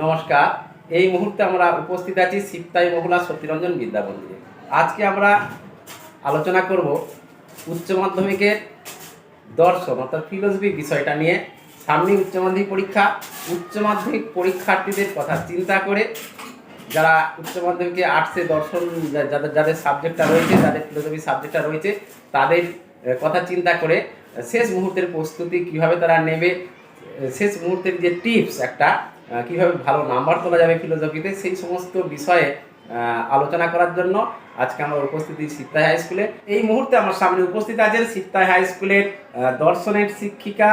নমস্কার। এই মুহূর্তে আমরা উপস্থিত আছি সিপ্তাই মহুলা সত্যরঞ্জন বিদ্যা মন্দিরে আজকে আমরা আলোচনা করব উচ্চ মাধ্যমিকের দর্শন অর্থাৎ ফিলোসফি বিষয়টা নিয়ে। সামনে উচ্চ মাধ্যমিক পরীক্ষা। উচ্চ মাধ্যমিক পরীক্ষার্থীদের কথা চিন্তা করে যারা উচ্চ মাধ্যমিকে আর্টসে দর্শন যাদের যাদের সাবজেক্টটা রয়েছে, যাদের ফিলোসফি সাবজেক্টটা রয়েছে, তাদের কথা চিন্তা করে শেষ মুহূর্তের প্রস্তুতি কীভাবে তারা নেবে শেষ মুহূর্তের যে টিপস একটা কীভাবে ভালো নাম্বার তোলা যাবে ফিলোসফিতে সেই সমস্ত বিষয়ে আলোচনা করার জন্য আজকে আমরা উপস্থিতি সিপ্তাই হাই স্কুলে এই মুহূর্তে আমার সামনে উপস্থিত আছেন সিপ্তাই হাই স্কুলের দর্শনের শিক্ষিকা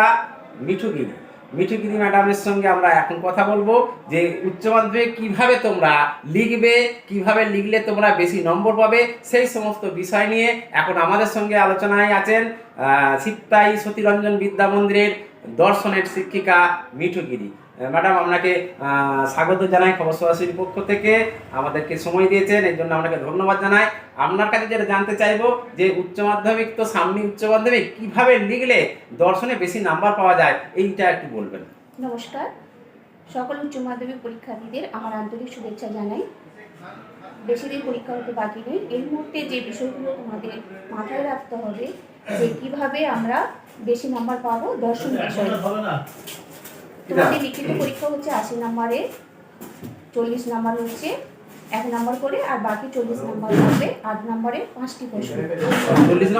মিঠুগিরি মিঠুগিরি ম্যাডামের সঙ্গে আমরা এখন কথা বলব যে উচ্চ মাধ্যমিক কীভাবে তোমরা লিখবে, কীভাবে লিখলে তোমরা বেশি নম্বর পাবে, সেই সমস্ত বিষয় নিয়ে এখন আমাদের সঙ্গে আলোচনায় আছেন সিপ্তাই সতীরঞ্জন বিদ্যা মন্দিরের দর্শনের শিক্ষিকা মিঠুগিরি ম্যাডাম আপনাকে স্বাগত জানাই খবর সরাসরির পক্ষ থেকে। আমাদেরকে সময় দিয়েছেন এর জন্য আপনাকে ধন্যবাদ জানাই। আপনার কাছে যেটা জানতে চাইব যে উচ্চ মাধ্যমিক তো সামনে উচ্চ মাধ্যমিক কীভাবে লিখলে দর্শনে বেশি নাম্বার পাওয়া যায় এইটা একটু বলবেন। নমস্কার। সকল উচ্চ মাধ্যমিক পরীক্ষার্থীদের আমার আন্তরিক শুভেচ্ছা জানাই। বেশি দিন পরীক্ষা হতে বাকি নেই। এই মুহূর্তে যে বিষয়গুলো তোমাদের মাথায় রাখতে হবে যে কীভাবে আমরা বেশি নাম্বার পাবো দর্শন বিষয়ে। তোমাদের লিখিত পরীক্ষা হচ্ছে আশি নাম্বারে চল্লিশ নাম্বার হচ্ছে এক নাম্বার করে আর বাকি চল্লিশ নাম্বার হবে আট নাম্বারে পাঁচটি প্রশ্ন। চল্লিশ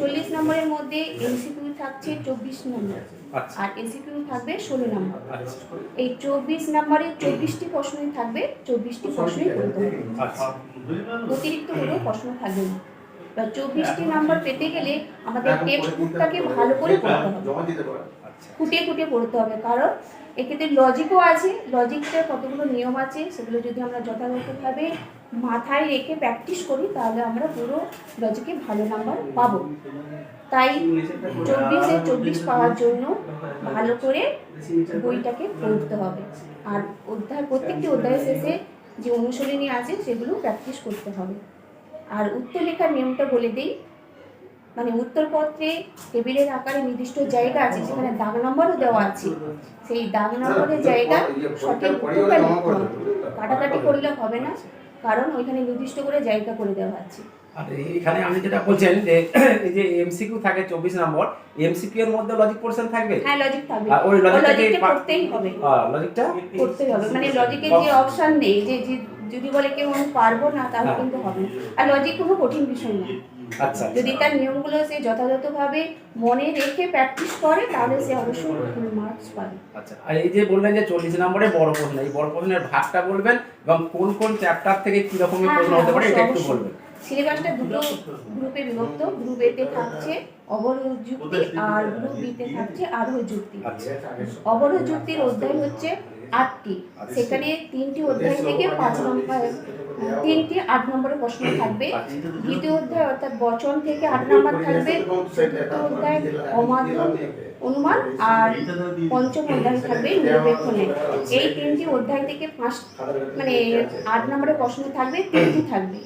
থাকবে নম্বরের মধ্যে এমসিকিউ থাকছে চব্বিশ নম্বর আচ্ছা। আর এসিকিউ থাকবে ষোলো নম্বর। আচ্ছা। এই চব্বিশ নম্বরে চব্বিশটি প্রশ্নই থাকবে চব্বিশটি প্রশ্নই করতে হবে। আচ্ছা। অতিরিক্ত কোনো প্রশ্ন থাকবে না। চব্বিশটি নাম্বার পেতে গেলে আমাদের টেক্সট বুকটাকে ভালো করে পড়তে হবে। খুঁটিয়ে খুঁটিয়ে পড়তে হবে। কারণ এক্ষেত্রে লজিকও আছে লজিকটার কতগুলো নিয়ম আছে, সেগুলো যদি আমরা যথাযথভাবে মাথায় রেখে প্র্যাকটিস করি, তাহলে আমরা পুরো লজিকে ভালো নাম্বার পাবো। তাই চব্বিশে চব্বিশ পাওয়ার জন্য ভালো করে বইটাকে পড়তে হবে। আর অধ্যায়, প্রত্যেকটি অধ্যায়ের শেষে যে অনুশীলনী আছে, সেগুলো প্র্যাকটিস করতে হবে। আর উত্তর লেখার নিয়মটা বলে দিই মানে উত্তরপত্রে টেবিলের আকারে নির্দিষ্ট জায়গা আছে সেখানে দাগ নম্বরও দেওয়া আছে। সেই দাগ নম্বরের জায়গা সঠিক উত্তরটা লিখতে হবে। কাটাকাটি করলে হবে না কারণ ওইখানে নির্দিষ্ট করে জায়গা করে দেওয়া আছে। আর এখানে আপনি যেটা বলছেন যে এই যে এমসিকিউ থাকে চব্বিশ নম্বর এমসিকিউ এর মধ্যে লজিক পোর্শন থাকবে? হ্যাঁ লজিক থাকবে। আর ওই লজিকটা করতেই হবে। লজিকটা করতে হবে। মানে লজিকের যে অপশন নেই যে যে- যদি বলে কেউ আমি পারব না তাহলে হ্যাঁ। কিন্তু হবে না। আর লজিক কোনো কঠিন বিষয় না। আচ্ছা যদি তার নিয়মগুলো সে যথাযথভাবে মনে রেখে প্র্যাকটিস করে তাহলে সে অবশ্যই ফুল মার্কস পাবে। আচ্ছা আর এই যে বললেন যে চল্লিশ নম্বরে বড় প্রশ্ন এই বড় প্রশ্নের ভাগটা বলবেন এবং কোন কোন চ্যাপ্টার থেকে কি রকমের হ্যাঁ, প্রশ্ন হ্যাঁ, হতে পারে এটা একটু বলবেন। সিলেবাসটা দুটো গ্রুপে বিভক্ত গ্রুপ এতে থাকছে অবরোধ যুক্তি আর গ্রুপ বিতে থাকছে আরোহ যুক্তি। আচ্ছা। অবরোধ যুক্তির অধ্যায় হচ্ছে আটটি। সেখানে তিনটি অধ্যায় থেকে পাঁচ নম্বর তিনটি আট নম্বরের প্রশ্ন থাকবে। দ্বিতীয় অধ্যায় অর্থাৎ বচন থেকে আট নম্বর থাকবে। চতুর্থ অধ্যায় অমাধ্যম অনুমান আর পঞ্চম অধ্যায় থাকবে নিরপেক্ষণে। এই তিনটি অধ্যায় থেকে পাঁচ মানে আট নম্বরের প্রশ্ন থাকবে তিনটি থাকবে।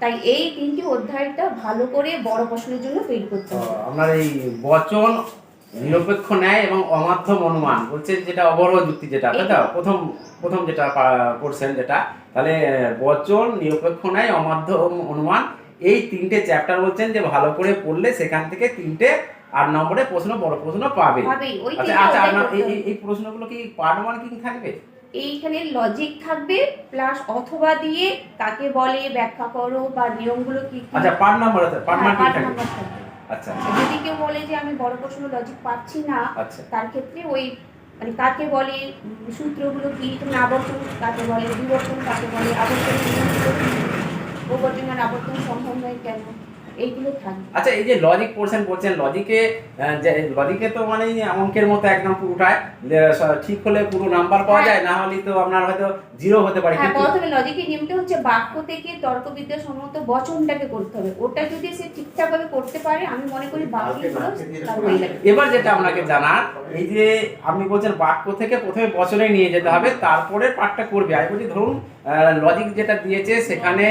তাই এই তিনটি অধ্যায়টা ভালো করে বড় প্রশ্নের জন্য তৈরি করতে হবে। আপনার এই বচন নিরপেক্ষ ন্যায় এবং অমাধ্যম অনুমান বলছে যেটা অবরোধ যুক্তি যেটা তাই তো প্রথম প্রথম যেটা পড়ছেন যেটা তাহলে বচন নিরপেক্ষ ন্যায় অমাধ্যম অনুমান এই তিনটে চ্যাপ্টার বলছেন যে ভালো করে পড়লে সেখান থেকে তিনটে আট নম্বরে প্রশ্ন বড় প্রশ্ন পাবে আচ্ছা আচ্ছা এই প্রশ্নগুলো কি পার্ট ওয়ান কি থাকবে? এইখানে লজিক থাকবে প্লাস অথবা দিয়ে কাকে বলে ব্যাখ্যা করো বা নিয়মগুলো কি কি। আচ্ছা পার্ট নাম্বার পার্ট হ্যাঁ, নাম্বার থাকবে। যদি কেউ বলে যে আমি বড় প্রশ্ন লজিক পাচ্ছি না আচ্ছা তার ক্ষেত্রে ওই মানে কাকে বলে সূত্রগুলো কি তুমি আবর্তন কাকে বলে বিবর্তন কাকে বলে আবর্তন প্রবর্তন আবর্তন সম্ভব নয় কেন এইগুলো থাকবে আচ্ছা এই যে লজিক পোর্শন বলছেন লজিকে লজিকে তো মানে অঙ্কের মতো একদম পুরোটায় যে ঠিক হলে পুরো নাম্বার পাওয়া যায় না হলে তো আপনার হয়তো জিরো হতে পারে হ্যাঁ প্রথমে লজিকের নিয়মটা হচ্ছে বাক্য থেকে তর্কবিদ্যা সম্মত বচনটাকে করতে হবে। ওটা যদি সে ঠিকঠাকভাবে করতে পারে আমি মনে করি বাকিগুলো তার হয়ে যাবে এবার যেটা আপনাকে জানার এই যে আপনি বলছেন বাক্য থেকে প্রথমে বচনে নিয়ে যেতে হবে তারপরে পাঠটা করবে। আমি বলছি ধরুন লজিক যেটা দিয়েছে সেখানে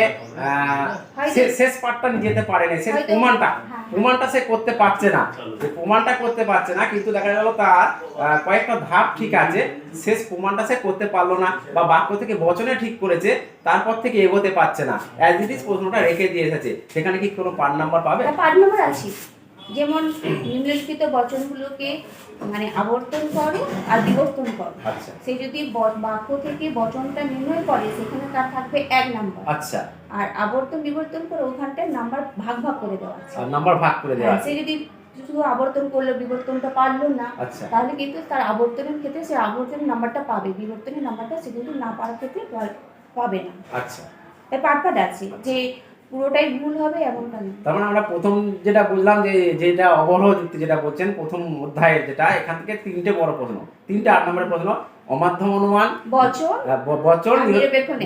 শেষ পার্টটা নিয়ে যেতে পারেনি সে প্রমাণটা হ্যাঁ। প্রমাণটা সে করতে পারছে না। যে প্রমাণটা করতে পারছে না কিন্তু দেখা গেল তার কয়েকটা ধাপ ঠিক আছে শেষ প্রমাণটা সে করতে পারল না বা বাক্য থেকে বচনে ঠিক করেছে তারপর থেকে এগোতে পারছে না। অ্যাজ ইট ইজ প্রশ্নটা রেখে দিয়ে এসেছে। সেখানে কি কোনো পার নাম্বার পাবে? একটা পার্ট নাম্বার আছে। যেমন নিম্নলিখিত বচনগুলোকে মানে আবর্তন করো আর বিবর্তন করো। আচ্ছা। সে যদি বাক্য থেকে বচনটা নির্ণয় করে সেখানে তার থাকবে এক নাম্বার। আচ্ছা। আর আবর্তন বিবর্তন করে ওখানটায় নাম্বার ভাগ ভাগ করে দেওয়া আছে। আর নাম্বার ভাগ করে দেওয়া আছে। সে যদি শুধু আবর্তন করল বিবর্তনটা পারল না আচ্ছা। তাহলে কিন্তু তার আবর্তনের ক্ষেত্রে সে আবর্তনের নাম্বারটা পাবে। বিবর্তনের নাম্বারটা সে কিন্তু না পাওয়ার ক্ষেত্রে পাবে না। আচ্ছা। পার্ট আছে যে পুরোটাই ভুল হবে এমনটা না। তার মানে আমরা প্রথম যেটা বুঝলাম যে যেটা অবরোহ যুক্তি যেটা বলছেন প্রথম অধ্যায়ের যেটা এখান থেকে তিনটে বড় প্রশ্ন। তিনটে আট নম্বরের প্রশ্ন অমাধ্যম অনুমান বচন আর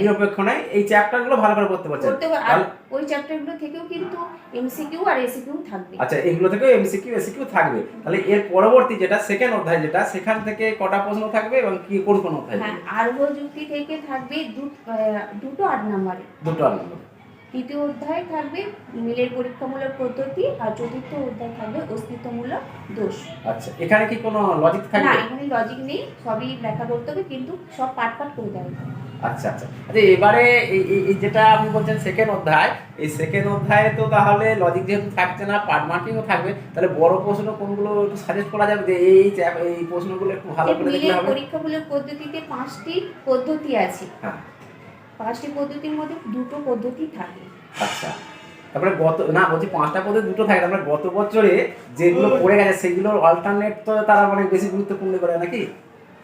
নিরপেক্ষ নেই এই চ্যাপ্টারগুলো ভালো করে পড়তে পারছেন। ওই চ্যাপ্টারগুলো থেকেও কিন্তু এমসিকিউ আর এসিকিউ থাকবে। আচ্ছা এগুলো থেকেও এমসিকিউ এসিকিউ থাকবে। তাহলে এর পরবর্তী যেটা সেকেন্ড অধ্যায় যেটা সেখান থেকে কটা প্রশ্ন থাকবে এবং কি কোন কোন অধ্যায়? হ্যাঁ থাকবে? যুক্তি থেকে থাকবে দুটো আট নম্বরে। দুটো আর নম্বর। তৃতীয় অধ্যায় থাকবে মিলের পরীক্ষামূলক পদ্ধতি আর চতুর্থ অধ্যায় থাকবে অস্তিত্বমূলক দোষ। আচ্ছা এখানে কি কোনো লজিক থাকবে? না এখানে লজিক নেই সবই ব্যাখ্যা করতে হবে কিন্তু সব পাট পাট করে দেওয়া আচ্ছা আচ্ছা। আচ্ছা এবারে এই যেটা আপনি বলছেন সেকেন্ড অধ্যায় এই সেকেন্ড অধ্যায়ে তো তাহলে লজিক যেহেতু থাকছে না পার্ট মার্কিংও থাকবে তাহলে বড় প্রশ্ন কোনগুলো একটু সাজেস্ট করা যাবে যে এই এই প্রশ্নগুলো একটু ভালো করে দেখলে হবে? পরীক্ষামূলক পদ্ধতিতে পাঁচটি পদ্ধতি আছে। হ্যাঁ। পাঁচটি পদ্ধতির মধ্যে দুটো পদ্ধতি থাকে। আচ্ছা। তারপরে গত না বলছি পাঁচটা পদে দুটো থাকে তারপরে গত বছরে যেগুলো পড়ে গেছে সেগুলোর অল্টারনেট তো তারা মানে বেশি গুরুত্বপূর্ণ করে নাকি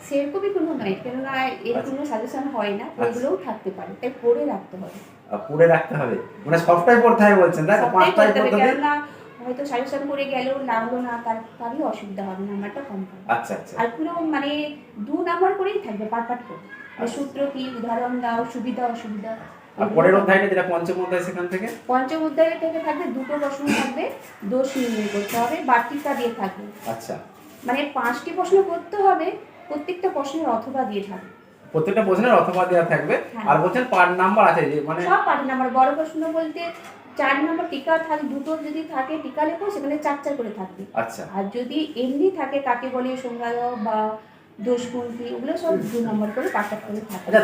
সেরকমই কোনো নয় কেননা এর কোনো সাজেশন হয় না ওইগুলোও থাকতে পারে তাই পড়ে রাখতে হবে। পড়ে রাখতে হবে। মানে সবটাই পড়তে হবে বলছেন তাই পাঁচটাই পড়তে হবে হয়তো সাজেশন করে গেলেও লাগল না তার তারই অসুবিধা হবে নাম্বারটা কম পাবে আচ্ছা আচ্ছা। আর পুরো মানে দু নাম্বার করেই থাকবে পাট পাট করে। আচ্ছা। সূত্র কি উদাহরণ দাও সুবিধা অসুবিধা। আর পরের অধ্যায়টা যেটা পঞ্চম অধ্যায় সেখান থেকে? পঞ্চম অধ্যায় থেকে থাকবে দুটো প্রশ্ন থাকবে দোষ নির্ণয় করতে হবে বার্তিকা দিয়ে থাকবে। আচ্ছা। মানে পাঁচটি প্রশ্ন করতে হবে প্রত্যেকটা প্রশ্নের অথবা দিয়ে থাকবে। প্রত্যেকটা প্রশ্নের অথবা দেওয়া থাকবে হ্যাঁ। আর বলছেন পার নাম্বার আছে যে মানে সব পাঠ নাম্বার বড় প্রশ্ন বলতে চার নম্বর টিকা থাকে দুটো যদি থাকে টিকা লেখো সেখানে চার চার করে থাকবে। আচ্ছা। আর যদি এমনি থাকে কাকে বলে সংজ্ঞা বা দোষ ওগুলো সব দু নম্বর করে পাঠ করে থাকে। আচ্ছা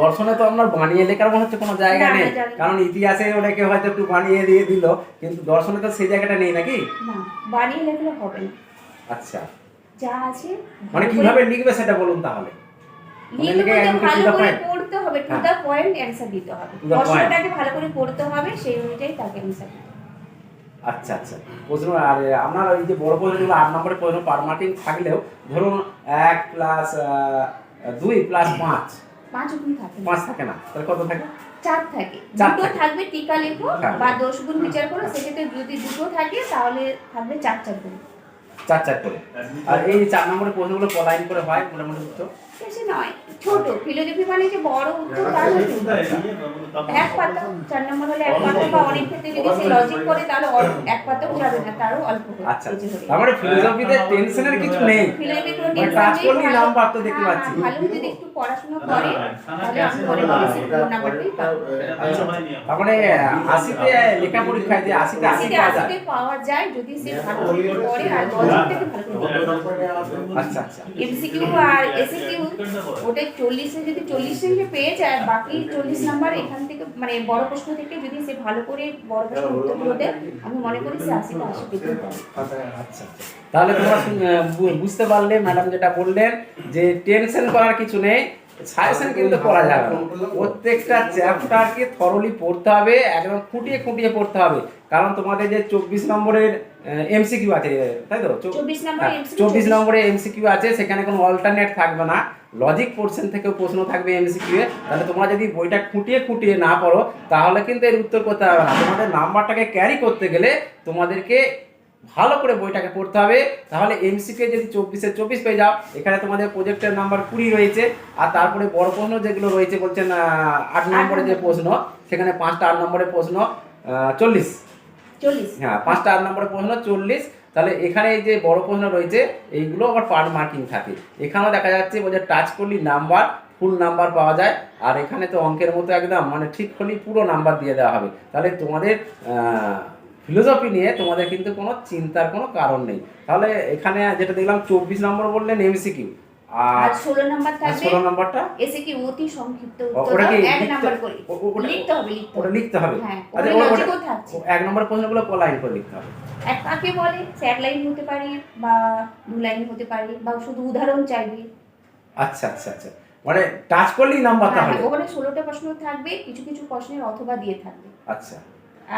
দর্শনে তো আপনার বানিয়ে লেখার মনে হচ্ছে কোনো জায়গা নেই। কারণ ইতিহাসে ওটাকে হয়তো একটু বানিয়ে দিয়ে দিল কিন্তু দর্শনে তো সেই জায়গাটা নেই নাকি? না বানিয়ে লেখলে হবে না। আচ্ছা। যা আছে মানে কীভাবে লিখবে সেটা বলুন তাহলে? মানে ভালো করে পড়তে হবে টু। দা পয়েন্ট অ্যান্সার দিতে হবে। প্রশ্নটাকে ভালো করে পড়তে হবে সেই অনুযায়ী তাকে অ্যান্সার দিতে আচ্ছা আচ্ছা। প্রশ্ন আর আপনার ওই যে বড় প্রশ্নগুলো আট নম্বরের প্রশ্ন পার মার্কিং থাকলেও ধরুন এক প্লাস দুই প্লাস পাঁচ। পাঁচ থাকে পাঁচ থাকে না। তাহলে কত থাকে? চার থাকে। দুটো থাকবে টিকা লেখো হ্যাঁ। বা দশ গুণ বিচার করো সেক্ষেত্রে যদি দুটো থাকে তাহলে থাকবে চার চার গুণ চার চার করে। আর এই চার নম্বরের প্রশ্নগুলো পলাইন করে হয় মোটামুটি উত্তর বেশি নয় ছোট ফিলোজফি মানে যে বড় উত্তর তা এক পাতা চার নম্বর হলে এক পাতা বা অনেক ক্ষেত্রে যদি সে লজিক করে তাহলে অল্প এক পাতাও যাবে না তারও অল্প আচ্ছা হয়ে তার মানে ফিলোসফিতে টেনশনের কিছু নেই। ফিলোজফি মানে নেই, করলেই নাম্বার তো দেখতে হ্যাঁ, পাচ্ছি। ভালো যদি একটু পড়াশোনা করে তাহলে আমি করি পুরো নাম্বারটাই পাবে আচ্ছা। তার মানে আশিতে লেখা পরীক্ষায় যে আশিতে আশি আশিতে পাওয়া যায়। পাওয়া যায় যদি সে ভালো করে পড়ে আর লজিকটাকে ভালো করে আচ্ছা আচ্ছা। এমসিকিউ আর এসিকিউ ওটা চল্লিশে যদি চল্লিশে সে পেয়ে যায় বাকি চল্লিশ নাম্বার এখান থেকে মানে বড় প্রশ্ন থেকে যদি সে ভালো করে বড় প্রশ্ন উত্তরগুলো দেয়, আমি মনে করি সে আশিতে আশি আচ্ছা তাহলে তোমরা বুঝতে পারলে ম্যাডাম যেটা বললেন, যে টেনশন করার কিছু নেই। সাজেশন কিন্তু করা যাবে। প্রত্যেকটা চ্যাপ্টারকে থরলি পড়তে হবে একদম খুঁটিয়ে খুঁটিয়ে পড়তে হবে। কারণ তোমাদের যে চব্বিশ নম্বরের এমসিকিউ আছে তাই তো? চব- 24 নম্বরে হ্যাঁ, চব্বিশ নম্বরে এমসিকিউ আছে সেখানে কোনো অল্টারনেট থাকবে না। লজিক পোর্শন থেকেও প্রশ্ন থাকবে এমসিকিউ এ। তাহলে তোমরা যদি বইটা খুঁটিয়ে খুঁটিয়ে না পড়ো তাহলে কিন্তু এর উত্তর করতে হবে না। তোমাদের নাম্বারটাকে ক্যারি করতে গেলে তোমাদেরকে ভালো করে বইটাকে পড়তে হবে। তাহলে এমসিকিউ যদি চব্বিশে চব্বিশ পেয়ে যাও এখানে তোমাদের প্রজেক্টের নাম্বার কুড়ি রয়েছে আর তারপরে বড় প্রশ্ন যেগুলো রয়েছে বলছেন আট নম্বরে যে প্রশ্ন সেখানে পাঁচটা আট নম্বরের প্রশ্ন চল্লিশ। চল্লিশ। হ্যাঁ পাঁচটা আট নম্বরের প্রশ্ন চল্লিশ। তাহলে এখানে যে বড় প্রশ্ন রয়েছে এইগুলো আবার পার মার্কিং থাকে। এখানেও দেখা যাচ্ছে বলছে টাচ করলি নাম্বার ফুল নাম্বার পাওয়া যায় আর এখানে তো অঙ্কের মতো একদম মানে ঠিক হলেই পুরো নাম্বার দিয়ে দেওয়া হবে। তাহলে তোমাদের ফিলোসফি নিয়ে তোমাদের কিন্তু কোনো চিন্তার কোনো কারণ নেই। তাহলে এখানে যেটা দেখলাম চব্বিশ নম্বর বললেন এমসিকিউ আর আর ষোলো নাম্বার থাকবে ষোলো নম্বরটা? এসে কি অতি সংক্ষিপ্ত উত্তর ওটা কি দাও, এক নাম্বার করে। ও- ও- ওটা- লিখতে হবে লিখতে ওটা লিখতে হবে। হ্যাঁ আচ্ছা ওটা- থাকছে। এক নম্বর প্রশ্নগুলো ক লাইন করে লিখতে হবে? এক কাকে বলে? এক লাইন হতে পারে বা দু লাইন হতে পারে বা শুধু উদাহরণ চাইবে। আচ্ছা আচ্ছা আচ্ছা। মানে টাচ করলেই নাম্বার হ্যাঁ, তাহলে? হ্যাঁ, ওখানে ষোলোটা প্রশ্ন থাকবে কিছু কিছু প্রশ্নের অথবা দিয়ে থাকবে। আচ্ছা।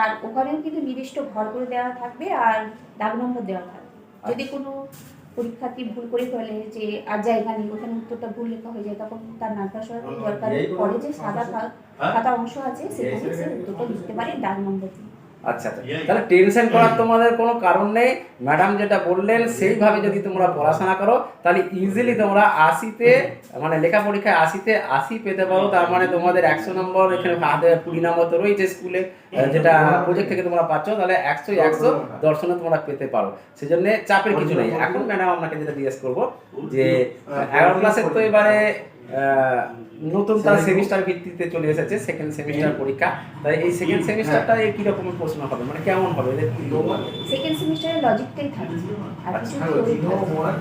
আর ওখানেও কিন্তু নির্দিষ্ট ঘর করে দেওয়া থাকবে আর দাগ নম্বর দেওয়া থাকবে। যদি কোনো পরীক্ষার্থী ভুল করে ফেলে যে আর জায়গা নেই ওখানে উত্তরটা ভুল লেখা হয়ে যায় তখন তার নার্ভাস হওয়ার দরকার পরে যে সাদা সাদা খাতা অংশ আছে সেখানে সে উত্তরটা লিখতে পারে দাগ নম্বর দিয়ে। আচ্ছা আচ্ছা। তাহলে টেনশন করার তোমাদের কোনো কারণ নেই। ম্যাডাম যেটা বললেন সেইভাবে যদি তোমরা পড়াশোনা করো তাহলে ইজিলি তোমরা আশিতে মানে লেখা পরীক্ষায় আশিতে আশি পেতে পারো। তার মানে তোমাদের একশো নম্বর এখানে হাতে কুড়ি নম্বর তো রয়েছে স্কুলে যেটা প্রজেক্ট থেকে তোমরা পাচ্ছ তাহলে একশো একশো দর্শনে তোমরা পেতে পারো। সেজন্য চাপের কিছু নেই। এখন ম্যাডাম আপনাকে যেটা জিজ্ঞেস করব যে এগারো ক্লাসের তো এবারে নতুন তার সেমিস্টার ভিত্তিতে চলে এসেছে সেকেন্ড সেমিস্টার পরীক্ষা। তাই এই সেকেন্ড সেমিস্টারটা এই কীরকম প্রশ্ন হবে? মানে কেমন হবে? এদের কি? সেকেন্ড সেমিস্টারে লজিকটাই থাকছে আর কিছু থিওরি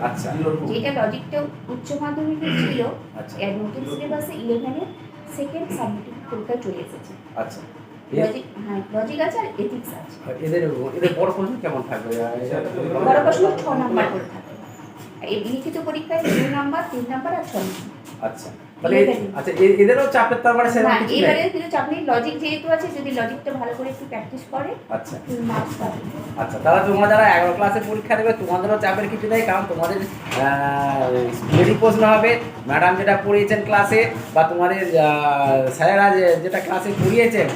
আচ্ছা যেটা লজিকটা উচ্চ মাধ্যমিকে ছিল আচ্ছা। এর নতুন সিলেবাসে ইলেভেনের সেকেন্ড সাবজেক্ট পরীক্ষা চলে এসেছে। আচ্ছা। লজিক হ্যাঁ আছে আর এথিক্স আছে। এদের এদের বড় প্রশ্ন কেমন থাকবে? বড় প্রশ্ন ছ নাম্বার করে থাকে এই লিখিত পরীক্ষায় দুই নাম্বার তিন নাম্বার আর ছ নাম্বার। আচ্ছা। তাহলে আচ্ছা এদেরও চাপের তার মানে সেরকম কিছু নেই? এবারে কিন্তু আপনি লজিক যেহেতু আছে যদি লজিকটা ভালো করে একটু প্র্যাকটিস করে আচ্ছা। আচ্ছা তাহলে তোমরা যারা এগারো ক্লাসে পরীক্ষা দেবে তোমাদেরও চাপের কিছু নেই কারণ তোমাদের স্কুলেরই প্রশ্ন হবে। ম্যাডাম যেটা পড়িয়েছেন ক্লাসে বা তোমাদের স্যারেরা যেটা ক্লাসে পড়িয়েছেন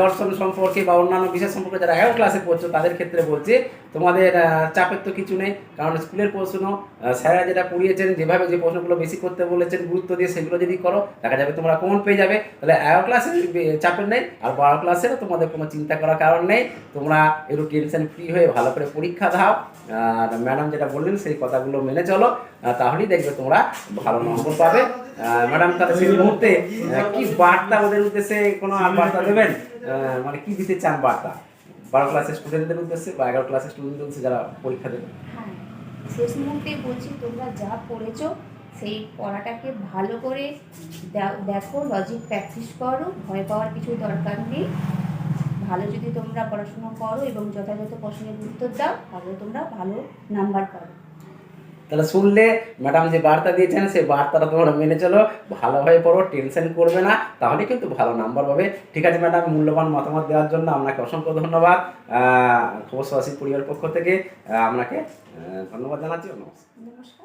দর্শন সম্পর্কে বা অন্যান্য বিষয় সম্পর্কে যারা এগারো ক্লাসে পড়ছো তাদের ক্ষেত্রে বলছি তোমাদের চাপের তো কিছু নেই। কারণ স্কুলের প্রশ্ন আহ, স্যারেরা যেটা পড়িয়েছেন যেভাবে যে প্রশ্নগুলো বেশি করতে বলেছেন গুরুত্ব দিয়ে সেগুলো যদি করো দেখা যাবে তোমরা কমন পেয়ে যাবে। তাহলে এগারো ক্লাসের চাপের নেই আর বারো ক্লাসেরও তোমাদের কোনো চিন্তা করার কারণ নেই। তোমরা একটু টেনশন ফ্রি হয়ে ভালো করে পরীক্ষা দাও। আর ম্যাডাম যেটা বললেন সেই কথাগুলো মেনে চলো। তাহলেই দেখবে তোমরা ভালো নম্বর পাবে। ম্যাডাম তাহলে সেই মুহূর্তে কি বার্তা ওদের উদ্দেশ্যে কোনো বার্তা দেবেন? মানে কি দিতে চান বার্তা? বারো ক্লাসের স্টুডেন্টদের উদ্দেশ্যে বা এগারো ক্লাসের স্টুডেন্টদের উদ্দেশ্যে যারা পরীক্ষা দেবে? হ্যাঁ শেষ মুহূর্তে বলছি, তোমরা যা পড়েছো, সেই পড়াটাকে ভালো করে দেখো লজিক প্র্যাকটিস করো, ভয় পাওয়ার কিছু দরকার নেই। ভালো যদি তোমরা পড়াশোনা করো এবং যথাযথ প্রশ্নের উত্তর দাও, তাহলে তোমরা ভালো নাম্বার পাবে। তাহলে শুনলে ম্যাডাম যে বার্তা দিয়েছেন, সেই বার্তাটা তোমরা মেনে চলো। ভালোভাবে পড়ো, টেনশন করবে না। তাহলে কিন্তু ভালো নাম্বার পাবে। ঠিক আছে ম্যাডাম, মূল্যবান মতামত দেওয়ার জন্য আপনাকে অসংখ্য ধন্যবাদ। খবর সহাসী পরিবার পক্ষ থেকে আপনাকে ধন্যবাদ জানাচ্ছি। নমস্কার।